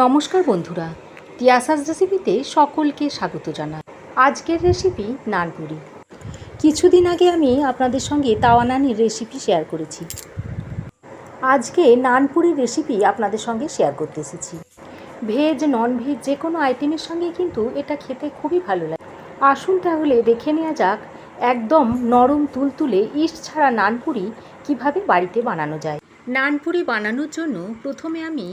নমস্কার বন্ধুরা, তিয়াসাস রেসিপিতে সকলকে স্বাগত জানাই। আজকের রেসিপি নানপুরি কিছুদিন আগে আমি আপনাদের সঙ্গে তাওয়া নানের রেসিপি শেয়ার করেছি। আজকে নানপুরির রেসিপি আপনাদের সঙ্গে শেয়ার করতে এসেছি। ভেজ নন ভেজ যে কোনো আইটেমের সঙ্গে কিন্তু এটা খেতে খুবই ভালো লাগে। আসুন তাহলে দেখে নেওয়া যাক, একদম নরম তুলতুলে ইস্ট ছাড়া নানপুরি কীভাবে বাড়িতে বানানো যায়। নানপুরি বানানোর জন্য প্রথমে আমি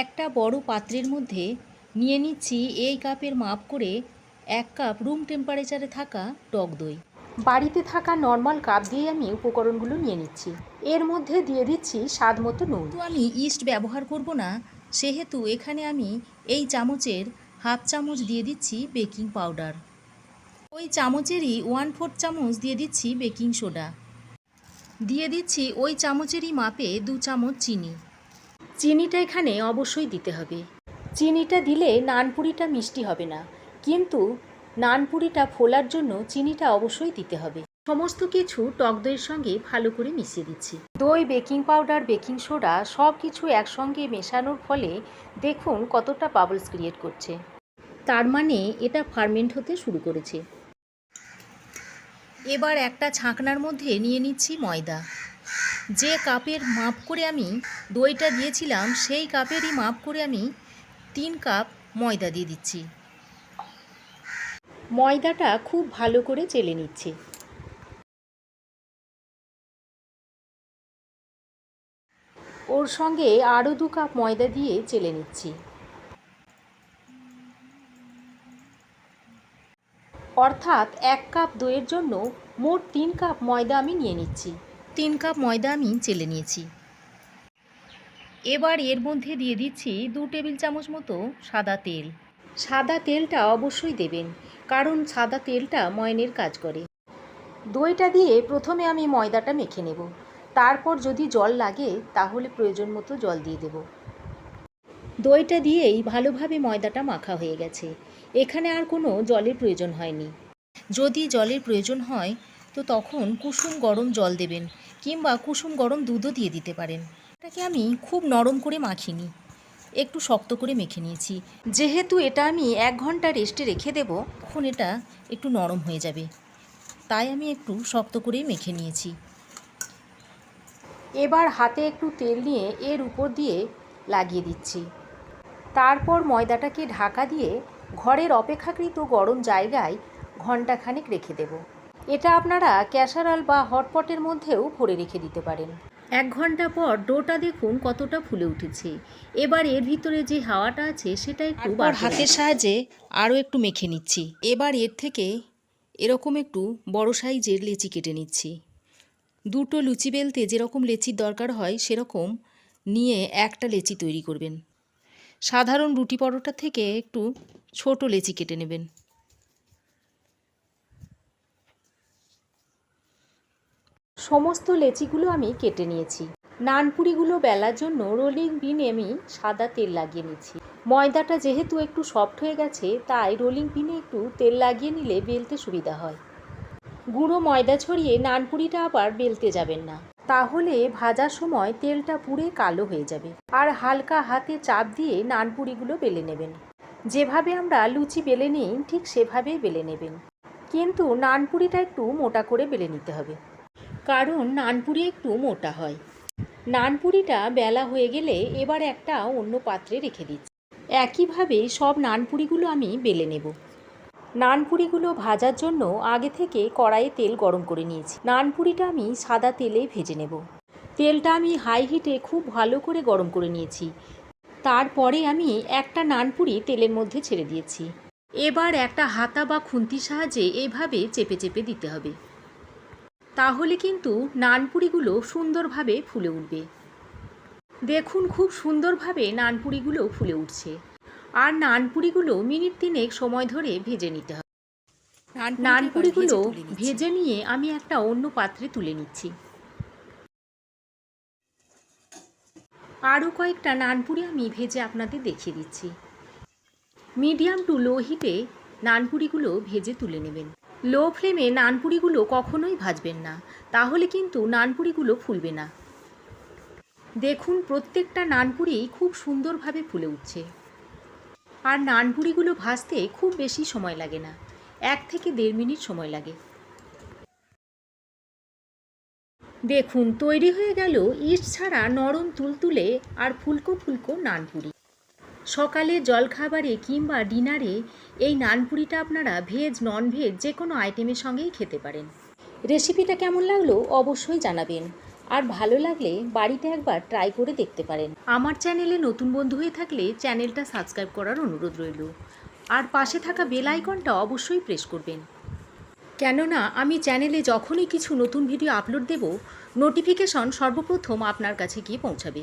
একটা বড় পাত্রের মধ্যে নিয়ে নিচ্ছি এই কাপের মাপ করে এক কাপ রুম টেম্পারেচারে থাকা টক দই। বাড়িতে থাকা নর্মাল কাপ দিয়ে আমি উপকরণগুলো নিয়ে নিচ্ছি। এর মধ্যে দিয়ে দিচ্ছি স্বাদ মতো নুন। তো আমি ইস্ট ব্যবহার করব না, সেহেতু এখানে আমি এই চামচের হাফ চামচ দিয়ে দিচ্ছি বেকিং পাউডার ওই চামচেরই ওয়ান ফোর্থ চামচ দিয়ে দিচ্ছি বেকিং সোডা দিয়ে দিচ্ছি ওই চামচেরই মাপে দু চামচ চিনি। চিনিটা এখানে অবশ্যই দিতে হবে। চিনিটা দিলে নানপুরিটা মিষ্টি হবে না। কিন্তু নানপুরিটা ফোলার জন্য চিনিটা অবশ্যই দিতে হবে। সমস্ত কিছু টক দইয়ের সঙ্গে ভালো করে মিশিয়ে দিচ্ছি। দই, বেকিং পাউডার, বেকিং সোডা সব কিছু একসঙ্গে মেশানোর ফলে দেখুন কতটা বাবলস ক্রিয়েট করছে। তার মানে এটা ফার্মেন্ট হতে শুরু করেছে। এবার একটা ছাঁকনার মধ্যে নিয়ে নিচ্ছি ময়দা। যে কাপের মাপ করে আমি দইটা দিয়েছিলাম, সেই কাপেরই মাপ করে আমি তিন কাপ ময়দা দিয়ে দিচ্ছি। ময়দাটা খুব ভালো করে চেলে নিচ্ছি। ওর সঙ্গে আরও দু কাপ ময়দা দিয়ে চেলে নিচ্ছি। অর্থাৎ এক কাপ দইয়ের জন্য মোট তিন কাপ ময়দা আমি নিয়ে নিচ্ছি। তিন কাপ ময়দা আমি চেলে নিয়েছি। এবার এর মধ্যে দিয়ে দিচ্ছি দু টেবিল চামচ মতো সাদা তেল। সাদা তেলটা অবশ্যই দেবেন, কারণ সাদা তেলটা ময়নের কাজ করে। দইটা দিয়ে প্রথমে আমি ময়দাটা মেখে নেব। তারপর যদি জল লাগে, তাহলে প্রয়োজন মতো জল দিয়ে দেব। দইটা দিয়েই ভালোভাবে ময়দাটা মাখা হয়ে গেছে। এখানে আর কোনো জলের প্রয়োজন হয়নি। যদি জলের প্রয়োজন হয় তো তখন কুসুম গরম জল দেবেন কিংবা কুসুম গরম দুধও দিয়ে দিতে পারেন। এটাকে আমি খুব নরম করে মাখিনি, একটু শক্ত করে মেখে নিয়েছি। যেহেতু এটা আমি এক ঘণ্টা রেস্টে রেখে দেব, তখন এটা একটু নরম হয়ে যাবে। তাই আমি একটু শক্ত করেই মেখে নিয়েছি। এবার হাতে একটু তেল নিয়ে এর উপর দিয়ে লাগিয়ে দিচ্ছি। তারপর ময়দাটাকে ঢাকা দিয়ে ঘরের অপেক্ষাকৃত গরম জায়গায় ঘন্টাখানেক রেখে দেব। এটা আপনারা ক্যাসারল বা হটপটের মধ্যেও ভরে রেখে দিতে পারেন। এক ঘণ্টা পর ডোটা দেখুন কতটা ফুলে উঠেছে। এবার এর ভিতরে যে হাওয়াটা আছে সেটা একটু হাতের সাহায্যে আরও একটু মেখে নিচ্ছি। এবার এর থেকে এরকম একটু বড় সাইজের লেচি কেটে নিচ্ছি। দুটো লুচি বেলতে যেরকম লেচির দরকার হয় সেরকম নিয়ে একটা লেচি তৈরি করবেন। সাধারণ রুটি পরোটা থেকে একটু ছোট লেচি কেটে নেবেন। সমস্ত লেচিগুলো আমি কেটে নিয়েছি। নানপুরিগুলো বেলার জন্য রোলিং পিনে আমি সাদা তেল লাগিয়ে নিচ্ছি ময়দাটা যেহেতু একটু সফট হয়ে গেছে, তাই রোলিং পিনে একটু তেল লাগিয়ে নিলে বেলতে সুবিধা হয়। গুঁড়ো ময়দা ছড়িয়ে নানপুরিটা আবার বেলতে যাবেন না। তাহলে ভাজার সময় তেলটা পুড়ে কালো হয়ে যাবে। আর হালকা হাতে চাপ দিয়ে নানপুরিগুলো বেলে নেবেন। যেভাবে আমরা লুচি বেলে নিই, ঠিক সেভাবেই বেলে নেবেন। কিন্তু নানপুরিটা একটু মোটা করে বেলে নিতে হবে। কারণ নানপুরি একটু মোটা হয়। নানপুরিটা বেলা হয়ে গেলে এবার একটা অন্য পাত্রে রেখে দিচ্ছি। একইভাবে সব নানপুরিগুলো আমি বেলে নেব। নানপুরিগুলো ভাজার জন্য আগে থেকে কড়াইয়ে তেল গরম করে নিয়েছি। নানপুরিটা আমি সাদা তেলে ভেজে নেব। তেলটা আমি হাই হিটে খুব ভালো করে গরম করে নিয়েছি। তারপরে আমি একটা নানপুরি তেলের মধ্যে ছেড়ে দিয়েছি। এবার একটা হাতা বা খুন্তির সাহায্যে এভাবে চেপে চেপে দিতে হবে। তাহলে কিন্তু নানপুরিগুলো সুন্দরভাবে ফুলে উঠবে। দেখুন খুব সুন্দরভাবে নানপুরিগুলো ফুলে উঠছে। আর নানপুরিগুলো মিনিট তিনেক সময় ধরে ভেজে নিতে হবে। নানপুরিগুলো ভেজে নিয়ে আমি একটা অন্য পাত্রে তুলে নিচ্ছি। আরও কয়েকটা নানপুরি আমি ভেজে আপনাদের দেখিয়ে দিচ্ছি। মিডিয়াম টু লো হিটে নানপুরিগুলো ভেজে তুলে নেবেন। লো ফ্লেমে নানপুরিগুলো কখনোই ভাজবেন না, তাহলে কিন্তু নানপুরিগুলো ফুলবে না। দেখুন, প্রত্যেকটা নানপুরি খুব সুন্দরভাবে ফুলে উঠছে। আর নানপুরিগুলো ভাজতে খুব বেশি সময় লাগে না, এক থেকে দেড় মিনিট সময় লাগে। দেখুন, তৈরি হয়ে গেল ইট ছাড়া নরম তুলতুলে আর ফুলকো ফুলকো নানপুরি। সকালে জলখাবারে কিংবা ডিনারে এই নানপুরিটা আপনারা ভেজ নন ভেজ যে কোনো আইটেমের সঙ্গেই খেতে পারেন। রেসিপিটা কেমন লাগল অবশ্যই জানাবেন। আর ভালো লাগলে বাড়িতে একবার ট্রাই করে দেখতে পারেন। আমার চ্যানেলে নতুন বন্ধু হয়ে থাকলে চ্যানেলটা সাবস্ক্রাইব করার অনুরোধ রইল। আর পাশে থাকা বেল আইকনটা অবশ্যই প্রেস করবেন। কেননা আমি চ্যানেলে যখনই কিছু নতুন ভিডিও আপলোড দেব নোটিফিকেশন সর্বপ্রথম আপনার কাছে গিয়ে পৌঁছাবে।